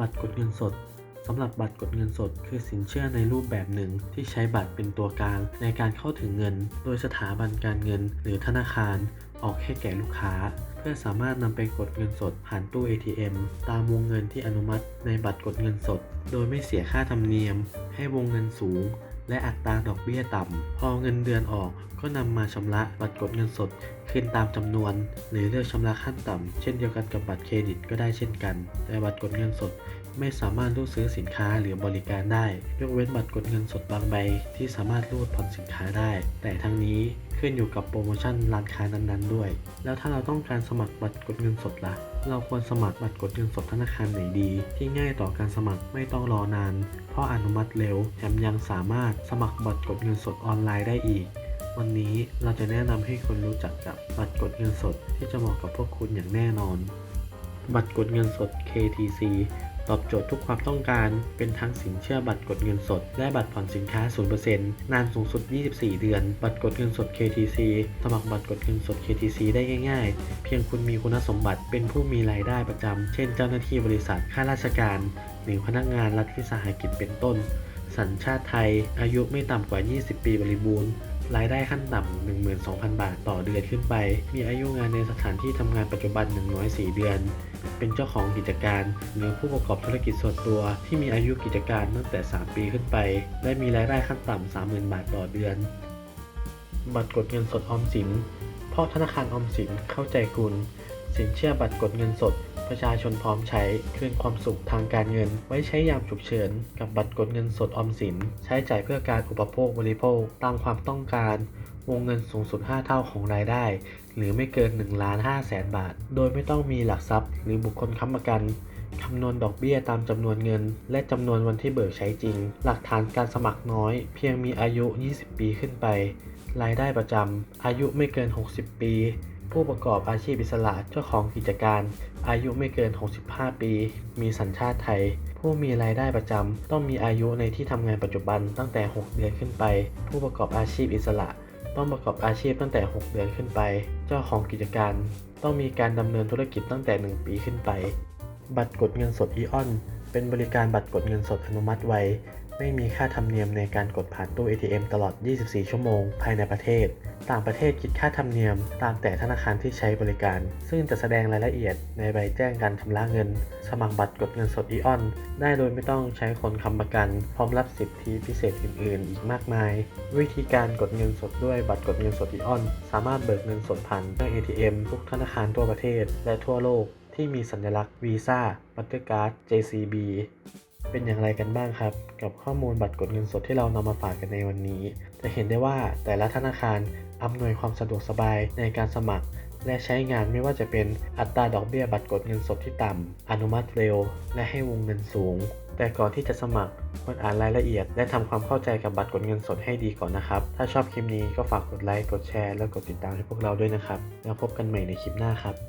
บัตรกดเงินสดสำหรับบัตรกดเงินสด คือสินเชื่อในรูปแบบหนึ่ง ที่ใช้บัตรเป็นตัวกลางในการเข้าถึงเงิน โดยสถาบันการเงิน หรือธนาคาร ออกให้แก่ลูกค้า เพื่อสามารถนำไปกดเงินสดผ่านตู้ ATM ตามวงเงินที่อนุมัติในบัตรกดเงินสด โดยไม่เสียค่าธรรมเนียม ให้วงเงินสูง และอัตราดอกเบี้ยต่ำพอเงินเดือนออกก็นำมาชำระบัตรกดเงินสด คืนตามจำนวน หรือเลือกชำระขั้นต่ำ เช่นเดียวกันกับบัตรเครดิตก็ได้เช่นกัน แต่บัตรกดเงินสดไม่สามารถรูดซื้อสินค้าหรือบริการได้ ยกเว้นบัตรกดเงินสดบางใบ ที่สามารถรูดผ่อนสินค้าได้ แต่ทั้งนี้ขึ้นอยู่กับโปรโมชั่นร้านค้านั้นๆด้วย แล้วถ้าเราต้องการสมัครบัตรกดเงินสดล่ะ เราควรสมัครบัตรกดเงินสดธนาคารไหนดี ที่ง่ายต่อการสมัครไม่ต้องรอนาน เพราะอนุมัติเร็ว แถมยังสามารถสมัครบัตรกดเงินสดออนไลน์ได้อีก วันนี้เราจะแนะนำให้คุณรู้จักกับบัตรกดเงินสดที่จะเหมาะกับพวกคุณอย่างแน่นอน บัตรกดเงินสด KTC ตอบโจทย์ทุกความต้องการ เป็นทั้งสินเชื่อบัตรกดเงินสด และบัตรผ่อนสินค้า 0%นานสูงสุด 24 เดือน บัตรกดเงินสด KTC สมัครบัตรกดเงินสด KTC ได้ง่าย ๆ เพียงคุณมีคุณสมบัติเป็นผู้มีรายได้ประจำ เช่น เจ้าหน้าที่บริษัท ข้าราชการ หรือพนักงานรัฐวิสาหกิจเป็นต้น สัญชาติไทย อายุไม่ต่ำกว่า 20 ปีบริบูรณ์ รายได้ขั้นต่ำ12,000 บาทต่อเดือนขึ้นไป มีอายุงานในสถานที่ทำงานปัจจุบัน1น้อย4เดือน เป็นเจ้าของกิจการหรือผู้ประกอบธุรกิจส่วนตัวที่มีอายุกิจการตั้งแต่ 3 ปีขึ้นไป และมีรายได้ขั้นต่ำ30,000 บาทต่อเดือน บัตรกดเงินสดออมสินเพราะธนาคารออมสินเข้าใจคุณ สินเชื่อบัตรกดเงินสด ประชาชนพร้อมใช้คืนความสุขทางการเงิน ไว้ใช้ยามฉุกเฉิน กับบัตรกดเงินสดออมสิน ใช้จ่ายเพื่อการอุปโภคบริโภค ตามความต้องการ วงเงินสูงสุด 5 เท่าของรายได้ หรือไม่เกิน1ล้าน5แสนบาท โดยไม่ต้องมีหลักทรัพย์ หรือบุคคลค้ำประกันคำนวณดอกเบี้ยตามจำนวนเงิน และจำนวนวันที่เบิกใช้จริง หลักฐานการสมัครน้อย เพียงมีอายุ 20 ปีขึ้นไป รายได้ประจำอายุไม่เกิน 60 ปี ผู้ประกอบอาชีพอิสระเจ้าของกิจการ อายุไม่เกิน 65 ปี มีสัญชาติไทย ผู้มีรายได้ประจำต้องมีอายุในที่ทำงานปัจจุบันตั้งแต่ 6 เดือนขึ้นไป ผู้ประกอบอาชีพอิสระ ต้องประกอบอาชีพตั้งแต่ 6 เดือนขึ้นไป เจ้าของกิจการ ต้องมีการดำเนินธุรกิจตั้งแต่ 1 ปีขึ้นไป บัตรกดเงินสดอีออนเป็นบริการบัตรกดเงินสดอนุมัติไว ไม่มีค่าธรรมเนียมในการกดผ่านตู้ ATM ตลอด 24 ชั่วโมง ภายในประเทศ ต่างประเทศคิดค่าธรรมเนียมตามแต่ธนาคารที่ใช้บริการ ซึ่งจะแสดงรายละเอียดในใบแจ้งการชำระเงิน สมัครบัตรกดเงินสดอีออน ได้โดยไม่ต้องใช้คนค้ำประกัน พร้อมรับสิทธิพิเศษอื่น ๆ อีกมากมาย วิธีการกดเงินสดด้วยบัตรกดเงินสดอีออน สามารถเบิกเงินสดผ่านเครื่อง ATM ทุกธนาคารทั่วประเทศและทั่วโลกที่มีสัญลักษณ์ Visa Mastercard JCB เป็นอย่างไรกันบ้างครับ กับข้อมูลบัตรกดเงินสดที่เรานำมาฝากกันในวันนี้ จะเห็นได้ว่าแต่ละธนาคารอำนวยความสะดวกสบายในการสมัคร และใช้งานไม่ว่าจะเป็นอัตราดอกเบี้ยบัตรกดเงินสดที่ต่ำอนุมัติเร็ว และให้วงเงินสูง แต่ก่อนที่จะสมัครควรอ่านรายละเอียด และทำความเข้าใจกับบัตรกดเงินสดให้ดีก่อนนะครับ ถ้าชอบคลิปนี้ก็ฝากกดไลค์กดแชร์ และกดติดตามให้พวกเราด้วยนะครับ แล้วพบกันใหม่ในคลิปหน้าครับ